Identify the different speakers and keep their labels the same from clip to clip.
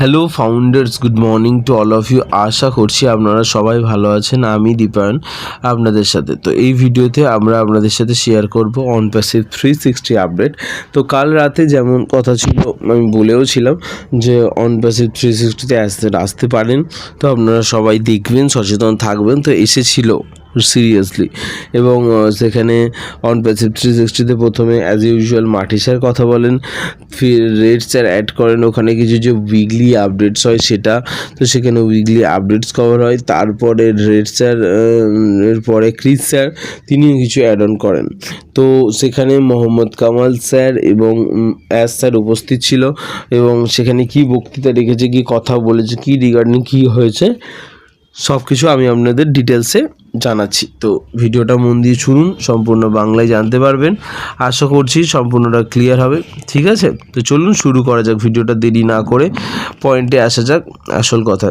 Speaker 1: Hello founders good morning to all of you আশা করছি আপনারা সবাই ভালো আছেন। আমি দীপায়ন আপনাদের সাথে। তো এই ভিডিওতে আমরা আপনাদের সাথে শেয়ার করব on passive three sixty update তো কাল রাতে যেমন কথা ছিল, আমি বলেও ছিলাম যে অন প্যাসিভ থ্রি সিক্সটিতে আসতে আসতে পারেন। তো আপনারা সবাই দেখবেন, সচেতন থাকবেন। তো এসেছিল সিরিয়াসলি এবং সেখানে অন প্যাসিভ থ্রি সিক্সটিতে প্রথমে অ্যাজ ইউজুয়াল মাটি স্যার কথা বলেন, ফির রেড স্যার অ্যাড করেন, ওখানে কিছু যে উইকলি আপডেটস হয় সেটা, তো সেখানে উইকলি আপডেটস কভার হয়। তারপরে রেড স্যার এর পরে ক্রিস স্যার, তিনিও কিছু অ্যাড অন করেন। তো সেখানে মোহাম্মদ কামাল স্যার এবং অ্যাস স্যার উপস্থিত ছিল এবং সেখানে কি বক্তৃতা রেখেছে, কি কথা বলেছে, কি রিগার্ডিং কি হয়েছে সব কিছু আমি আপনাদের ডিটেলসে জানাচ্ছি। তো ভিডিওটা মন দিয়ে শুনুন, সম্পূর্ণ বাংলায় জানতে পারবেন। আশা করছি সম্পূর্ণটা ক্লিয়ার হবে, ঠিক আছে? তো চলুন শুরু করা যাক, ভিডিওটা দেরি না করে পয়েন্টে আসা যাক আসল কথা।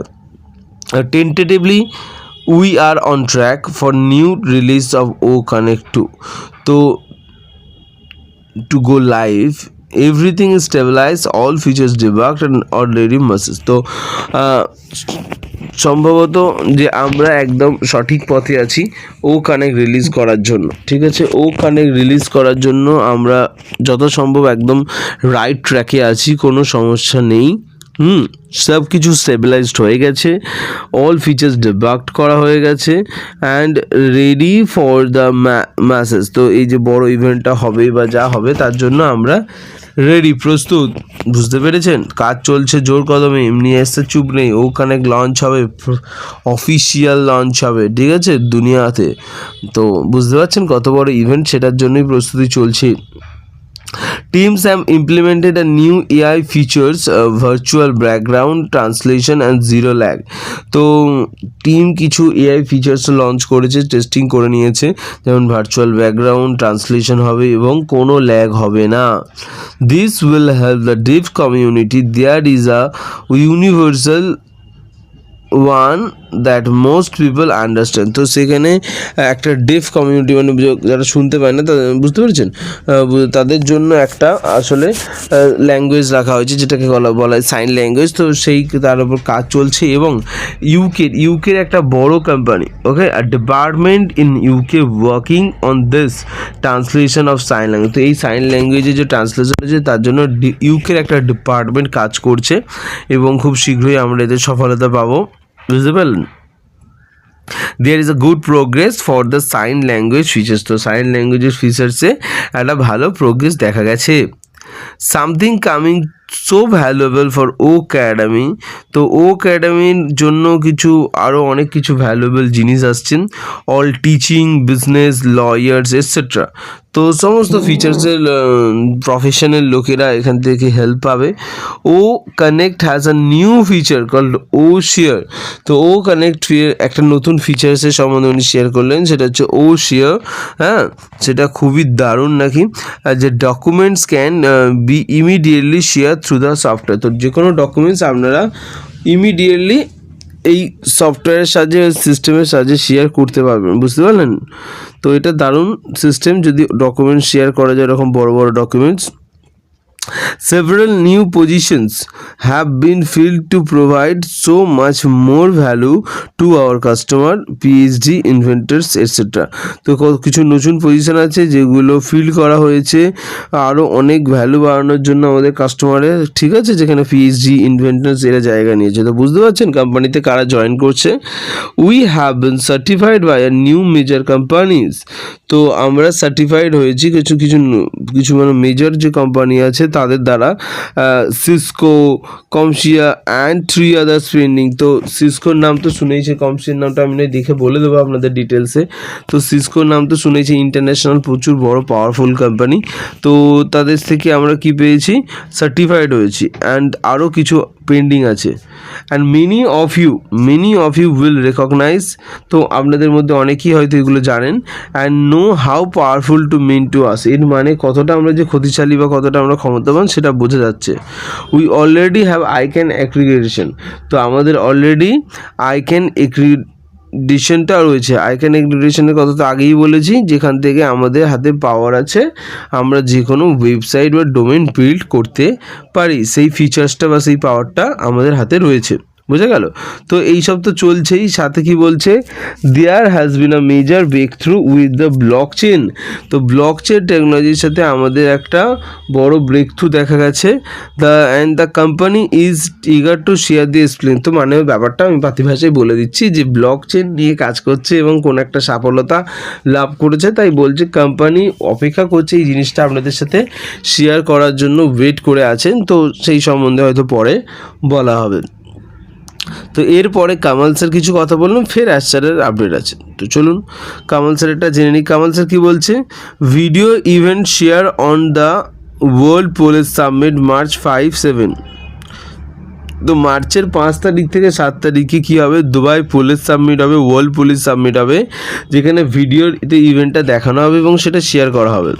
Speaker 1: Tentatively we are on track for new release of O connect two তো to go live everything is stabilized, all features debugged and already messages তো সম্ভবত যে আমরা একদম সঠিক পথে আছি, ও কানেক্ট রিলিজ করার জন্য, ঠিক আছে? ও কানেক্ট রিলিজ করার জন্য আমরা যত সম্ভব একদম রাইট ট্র্যাকে আছি, কোনো সমস্যা নেই, হুম? সব কিছু স্টেবিলাইজড হয়ে গেছে অল ফিচার্স ডিবাক্ট করা হয়ে গেছে and ready for the message তো এই যে বড় ইভেন্টটা হবে বা যা হবে, তার জন্য আমরা রেডি প্রস্তুত। বুঝতে পেরেছেন? কাজ চলছে জোর কদমে, এমনি এসে চুপ নেই। ওখানে লঞ্চ হবে অফিসিয়াল লঞ্চ হবে, ঠিক আছে? দুনিয়াতে। তো বুঝতে পারছেন কত বড় ইভেন্ট সেটার জন্যই প্রস্তুতি চলছে। Teams have implemented a new AI features, uh, virtual background translation and zero lag. তো টিম কিছু এআই ফিচার্স লঞ্চ করেছে টেস্টিং করে নিয়েছে। যেমন ভার্চুয়াল ব্যাকগ্রাউন্ড ট্রান্সলেশন হবে এবং কোনো ল্যাগ হবে না। This will help the deep community there is a universal one that most people understand তো সেখানে একটা ডেফ কমিউনিটি মানে যারা শুনতে পায় না বুঝতে পেরেছেন? তাদের জন্য একটা আসলে ল্যাঙ্গুয়েজ রাখা হয়েছে, যেটাকে বলা বলা হয় সাইন ল্যাঙ্গুয়েজ তো সেই তার উপর কাজ চলছে এবং ইউকের ইউকের একটা বড় company okay department in UK working on this translation of sign language তো এই সাইন ল্যাঙ্গুয়েজে যে ট্রান্সলেশন হয়েছে, তার জন্য ইউকের একটা ডিপার্টমেন্ট কাজ করছে এবং খুব শীঘ্রই আমরা এদের সফলতা পাবো। বুঝতে পারলেন there is a good progress for the sign language features তো সাইন ল্যাঙ্গুয়েজের ফিচার্সে একটা ভালো প্রোগ্রেস দেখা গেছে। Something coming so valuable for O Academy তো ও অ্যাকাডেমির জন্য কিছু আরও অনেক কিছু ভ্যালুয়েবল জিনিস আসছেন। All teaching business lawyers etcetera তো সমস্ত ফিচার্সের প্রফেশনাল লোকেরা এখান থেকে হেল্প পাবে। O Connect has a new feature called O Share তো ও কানেক্ট একটা নতুন ফিচার্সের সম্বন্ধে উনি শেয়ার করলেন। সেটা হচ্ছে ও শেয়ার হ্যাঁ? সেটা খুবই দারুণ নাকি। যে documents can be immediately share through the software তো যে কোনো ডকুমেন্টস আপনারা ইমিডিয়েটলি এই সফটওয়্যারের সাহায্যে সিস্টেমের সাহায্যে শেয়ার করতে পারবেন। বুঝতে পারলেন? তো এটা দারুণ সিস্টেম যদি ডকুমেন্টস শেয়ার করা যায়, এরকম বড় বড় documents Several new positions have been filled to provide so much more value to our customer, PhD inventors, etc. তো কিছু নতুন পজিশন আছে যেগুলো ফিল করা হয়েছে আরও অনেক ভ্যালু বাড়ানোর জন্য আমাদের কাস্টমারের ঠিক আছে? যেখানে পিএইচডি ইনভেন্টার্স এরা জায়গা নিয়েছে। তো বুঝতে পারছেন কোম্পানিতে কারা জয়েন করছে? We have been certified by a new major companies তো আমরা সার্টিফাইড হয়েছি কিছু কিছু কিছু মানে মেজর যে কোম্পানি আছে তাদের দ্বারা Cisco CompTIA and three other spending তো সিসকোর নাম তো শুনেইছে কমসিয়ার নামটা আমি দেখে বলে দেবো আপনাদের ডিটেলসে তো সিসকোর নাম তো শুনেছি ইন্টারন্যাশনাল প্রচুর বড় পাওয়ারফুল কোম্পানি তো তাদের থেকে আমরা কি পেয়েছি? সার্টিফাইড হয়েছি। অ্যান্ড আরও কিছু পেন্ডিং আছে। And many of you many of you will recognise তো আপনাদের মধ্যে অনেকেই হয়তো এগুলো জানেন and know how powerful to mean to us এর মানে কতটা আমরা যে ক্ষতিশালী বা কতটা আমরা ক্ষমতাবান সেটা বোঝা যাচ্ছে। We already have I can aggregation তো আমাদের অলরেডি আই ক্যান ডিসিশনটা রয়েছে। আইকন ক্যান কথা তো আগেই বলেছি, যেখান থেকে আমাদের হাতে পাওয়ার আছে, আমরা যে কোনো ওয়েবসাইট বা ডোমেন বিল্ড করতে পারি। সেই ফিচার্সটা বা সেই পাওয়ারটা আমাদের হাতে রয়েছে। বুঝে গেল? তো এই সব তো চলছেই। সাথে কি বলছে? There has been a major breakthrough with the blockchain তো ব্লক চেন টেকনোলজির সাথে আমাদের একটা বড় ব্রেক থ্রু দেখা গেছে। The and the company is eager to share the explain তো মানে ব্যাপারটা আমি পাতি ভাষায় বলে দিচ্ছি যে ব্লক চেন নিয়ে কাজ করছে এবং কোন একটা সফলতা লাভ করেছে। তাই বলছে কোম্পানি অপেক্ষা করছে এই জিনিসটা আপনাদের সাথে শেয়ার করার জন্য ওয়েট করে আছেন। তো সেই সম্বন্ধে হয়তো পরে বলা হবে। তো এরপরে কামাল স্যার কিছু কথা বললাম ফের অ্যাশ স্যারের আপডেট আছে। তো চলুন, কামাল স্যার স্যারেরটা জেনে নিই। কামাল স্যার কী বলছে? Video event share on the world police summit March five seven তো মার্চের পাঁচ তারিখ থেকে সাত তারিখে কী হবে? দুবাই পুলিশ সাবমিট হবে, ওয়ার্ল্ড পুলিশ সাবমিট হবে, যেখানে ভিডিওর ইভেন্টটা দেখানো হবে এবং সেটা শেয়ার করা হবে।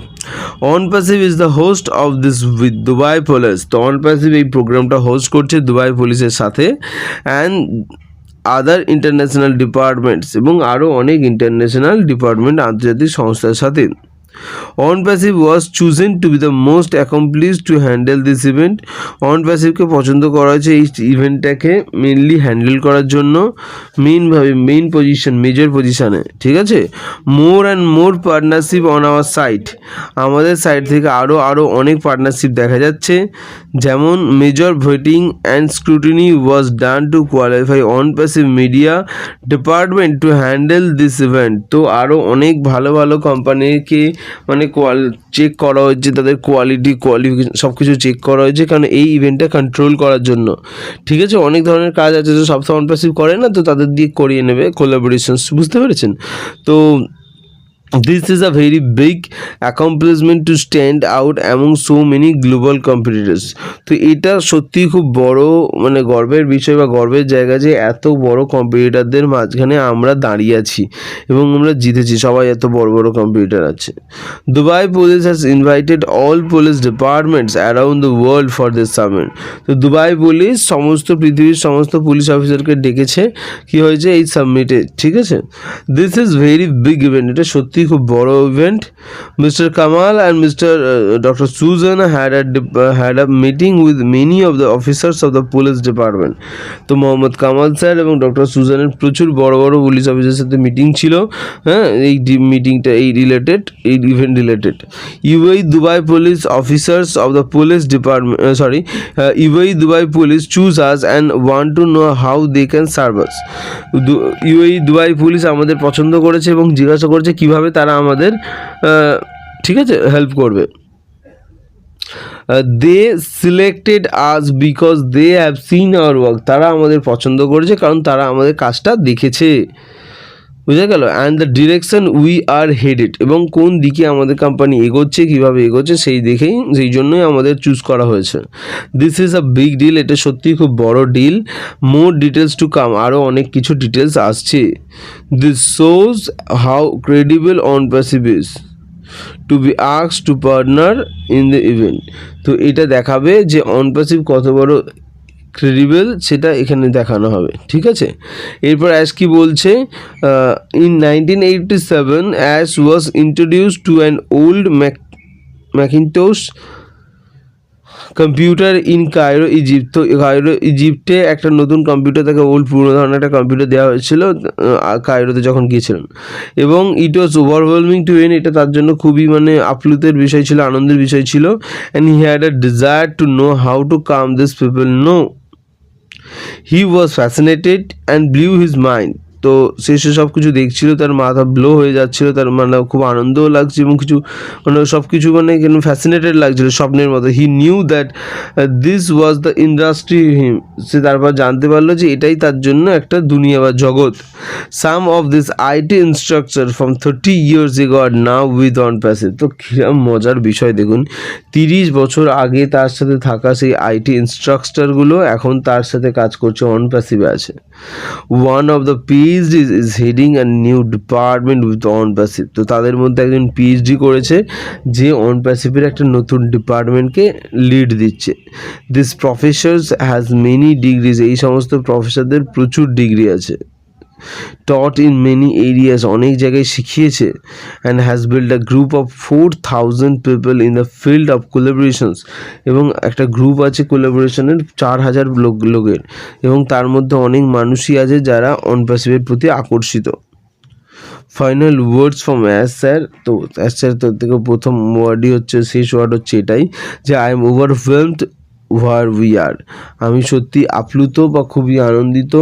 Speaker 1: ONPASSIVE is the host of this with Dubai police. তো অন প্যাসিভ এই প্রোগ্রামটা হোস্ট করছে দুবাই পুলিশের সাথে। অ্যান্ড আদার ইন্টারন্যাশনাল ডিপার্টমেন্টস এবং আরও অনেক ইন্টারন্যাশনাল ডিপার্টমেন্ট আন্তর্জাতিক সংস্থার সাথে। ONPASSIVE was chosen to be the most accomplish to handle this event on প্যাসিভকে পছন্দ করা হয়েছে এই ইভেন্টটাকে মেনলি হ্যান্ডেল করার জন্য। মেনভাবে মেন পজিশন মেজর পজিশানে ঠিক আছে? More and more partnership on our site আমাদের সাইড থেকে আরও আরও অনেক পার্টনারশিপ দেখা যাচ্ছে। যেমন major voting and scrutiny was done to qualify ONPASSIVE media department to handle this event তো আরও অনেক ভালো ভালো কোম্পানিকে মানে কোয়াল চেক করা হয়েছে, তাদের কোয়ালিটি কোয়ালিফিকেশন সব কিছু চেক করা হয়েছে, কারণ এই ইভেন্টটা কন্ট্রোল করার জন্য। ঠিক আছে? অনেক ধরনের কাজ আছে, যে সব সাউন্ড প্যাসিভ করে না, তো তাদের দিয়ে করিয়ে নেবে কোলাবোরেশনস বুঝতে পেরেছেন? তো this is a very big accomplishment to stand out among so many global competitors তো এটা সত্যিই খুব বড় মানে গর্বের বিষয় বা গর্বের জায়গা যে এত বড় কম্পিটিটারদের মাঝখানে আমরা দাঁড়িয়ে আছি এবং আমরা জিতেছি, সবাই এত বড় বড় কম্পিটিটার আছে। Dubai police has invited all police departments around the world for this summit তো দুবাই পুলিশ সমস্ত পৃথিবীর সমস্ত পুলিশ অফিসারকে ডেকেছে। কি হয়েছে? এই সাবমিটে ঠিক আছে? This is very big event এটা সত্যি খুব বড় event mister Kamal and mister doctor Sujan had had a meeting with many of the officers of the police department তো মোহাম্মদ কামাল স্যার এবং ডক্টর সুজানের প্রচুর বড় বড় পুলিশ অফিসারের সাথে মিটিং ছিল। হ্যাঁ এই মিটিংটা এই রিলেটেড এই event related UAE Dubai police officers of the police department sorry UAE Dubai police choose us and one to know how they can serve us UAE Dubai police আমাদের পছন্দ করেছে এবং জিজ্ঞাসা করেছে কীভাবে তারা আমাদের ঠিক আছে হেল্প করবে। They selected us because they have seen our work তারা আমাদের পছন্দ করেছে কারণ তারা আমাদের কাজটা দেখেছে। বুঝা গেল? And the direction we are headed এবং কোন দিকে আমাদের কোম্পানি এগোচ্ছে, কীভাবে এগোচ্ছে, সেই দেখেই, সেই জন্যই আমাদের চুজ করা হয়েছে। This is a big deal এটা সত্যিই খুব বড় deal more details to come আরও অনেক কিছু ডিটেলস আসছে। This shows how credible on প্যাসিভিস to be আক্স to partner in the event তো এটা দেখাবে যে অনপ্যাসিভ কত বড় ক্রেডিবল সেটা এখানে দেখানো হবে, ঠিক আছে? এরপর অ্যাশ কি বলছে? In nineteen eighty seven Ash was introduce to an old Mac Macintosh computer in Cairo Egypt তো কায়রো ইজিপ্টে একটা নতুন কম্পিউটার তাকে ওল্ড পুরোনো ধরনের একটা কম্পিউটার দেওয়া হয়েছিল কায়রোতে যখন গিয়েছিলেন। এবং it was overwhelming to an এটা তার জন্য খুবই মানে আপ্লুতের বিষয় ছিল, আনন্দের বিষয় ছিল। And he had a desire to know how to come this people no he was fascinated and blew his mind তো সে সব কিছু দেখছিল, তার মাথা ব্লো হয়ে যাচ্ছিল, তার মানে খুব আনন্দও লাগছে এবং কিছু মানে সব কিছু মানে কেন ফ্যাসিনেটেড লাগছিল স্বপ্নের মতো। He knew that this was the industry him সে তারপর জানতে পারল যে এটাই তার জন্য একটা দুনিয়া বা জগৎ। Some of this IT instructor from thirty years ago are now with ONPASSIVE তো কিরম মজার বিষয় দেখুন, তিরিশ বছর আগে তার সাথে থাকা সেই আইটি ইনস্ট্রাকচারগুলো এখন তার সাথে কাজ করছে অন প্যাসিভে আছে। One of the PhD is heading a new department with ONPASSIVE তো তাদের মধ্যে একজন পিএইচডি করেছে, যে অন প্যাসিভের একটা নতুন ডিপার্টমেন্টকে লিড দিচ্ছে। This professors has many degrees এই সমস্ত প্রফেসরদের প্রচুর ডিগ্রি আছে। টট ইন মেনি এরিয়াস অনেক জায়গায় শিখিয়েছে has build a group of four thousand people in the field of collaborations এবং একটা গ্রুপ আছে কোলাবোরেশনের চার হাজার লোক, লোকের এবং তার মধ্যে অনেক মানুষই আছে যারা অন প্যাসিভের প্রতি আকর্ষিত। Final words from Ash sir তো অ্যাস স্যার তোর থেকে প্রথম ওয়ার্ডই হচ্ছে, শেষ ওয়ার্ড হচ্ছে এটাই যে I am overwhelmed where we are আমি সত্যি আপ্লুত বা খুবই আনন্দিত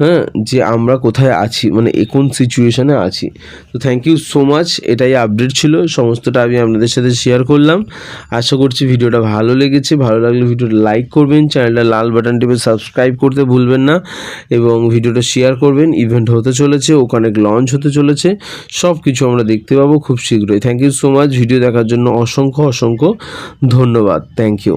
Speaker 1: হ্যাঁ যে আমরা কোথায় আছি মানে কোন সিচুয়েশানে আছি। তো থ্যাংক ইউ সো মাচ এটাই আপডেট ছিল, সমস্তটা আমি আপনাদের সাথে শেয়ার করলাম। আশা করছি ভিডিওটা ভালো লেগেছে, ভালো লাগলে ভিডিওটা লাইক করবেন চ্যানেলটা লাল বাটন টিপে সাবস্ক্রাইব করতে ভুলবেন না, এবং ভিডিওটা শেয়ার করবেন ইভেন্ট হতে চলেছে, ওখানে লঞ্চ হতে চলেছে সব কিছু আমরা দেখতে পাবো খুব শীঘ্রই। Thank you so much video দেখার জন্য অসংখ্য অসংখ্য ধন্যবাদ থ্যাংক ইউ